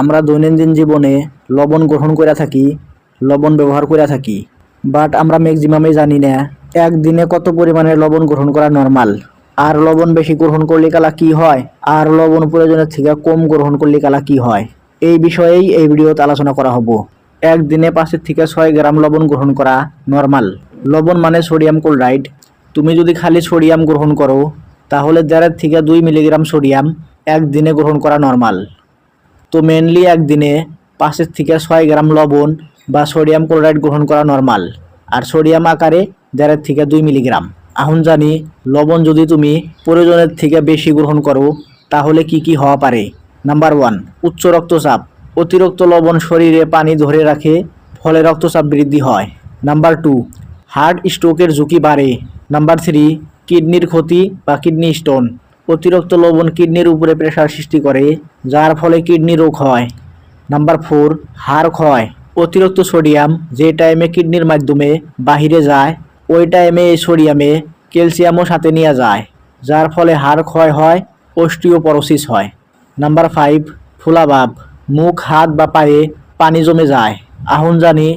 আমরা দৈনন্দিন জীবনে লবণ গ্রহণ করে থাকি, লবণ ব্যবহার করে থাকি। বাট আমরা ম্যাক্সিমামে জানি না, একদিনে কত পরিমাণে লবণ গ্রহণ করা নর্মাল আর লবণ বেশি গ্রহণ করলে কালা কি হয়? আর লবণ প্রয়োজনের থেকে কম গ্রহণ করলে কালা কি হয়? এই বিষয়েই এই ভিডিওতে আলোচনা করা হব। একদিনে পাঁচের থেকে ছয় গ্রাম লবণ গ্রহণ করা নর্মাল লবণ মানে সোডিয়াম ক্লোরাইড তুমি যদি খালি সোডিয়াম গ্রহণ করো, তাহলে দেড়ের থেকে দুই মিলিগ্রাম সোডিয়াম একদিনে গ্রহণ করা নর্মাল তো মেনলি একদিনে পাঁচের থেকে ছয় গ্রাম লবণ বা সোডিয়াম ক্লোরাইড গ্রহণ করা নর্মাল আর সোডিয়াম আকারে দেড়ের থেকে দুই মিলিগ্রাম এখন জানি, লবণ যদি তুমি প্রয়োজনের থেকে বেশি গ্রহণ করো, তাহলে কি কি হওয়া পারে? নাম্বার ওয়ান উচ্চ রক্তচাপ। অতিরিক্ত লবণ শরীরে পানি ধরে রাখে, ফলে রক্তচাপ বৃদ্ধি হয়। নাম্বার টু হার্ট স্ট্রোকের ঝুঁকি বাড়ে। নাম্বার থ্রি কিডনির ক্ষতি বা কিডনি স্টোন অতিরিক্ত লবণ কিডনির উপরে প্রেসার সৃষ্টি করে, যার ফলে কিডনি রোগ হয়। নাম্বার ফোর হাড় ক্ষয়। অতিরিক্ত সোডিয়াম যে টাইমে কিডনির মাধ্যমে বাহিরে যায়, ওই টাইমে এই সোডিয়ামে ক্যালসিয়ামও সাথে নিয়ে যায়, যার ফলে হাড় ক্ষয় হয় অস্টিওপরোসিস হয়। নাম্বার ফাইভ ফুলাভাব মুখ, হাত বা পায়ে পানি জমে যায়। আহুন জানি,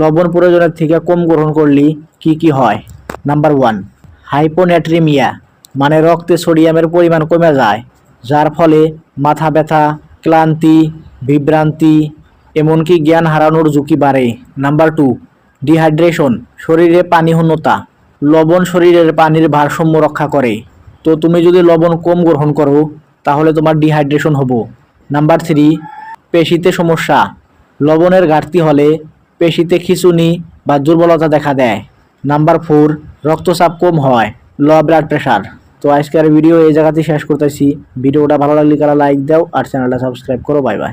লবণ প্রয়োজনের থেকে কম গ্রহণ করলে কি কি হয়? নাম্বার ওয়ান হাইপোনেট্রিমিয়া মানে রক্তে সোডিয়ামের পরিমাণ কমে যায়, যার ফলে মাথা ব্যথা, ক্লান্তি, বিভ্রান্তি, এমনকি জ্ঞান হারানোর ঝুঁকি বাড়ে। নাম্বার টু, ডিহাইড্রেশন, শরীরে পানিহীনতা লবণ শরীরের পানির ভারসাম্য রক্ষা করে। তো তুমি যদি লবণ কম গ্রহণ করো, তাহলে তোমার ডিহাইড্রেশন হব। নাম্বার থ্রি, পেশিতে সমস্যা। লবণের ঘাটতি হলে পেশিতে খিঁচুনি বা দুর্বলতা দেখা দেয়। নাম্বার ফোর, রক্তচাপ কম হয়। লো ব্লাড প্রেশার তো আজকের ভিডিও এই জায়গাতেই শেষ করতেছি। ভিডিওটা ভালো লাগলে কারা লাইক দাও আর চ্যানেলটা সাবস্ক্রাইব করো। Bye bye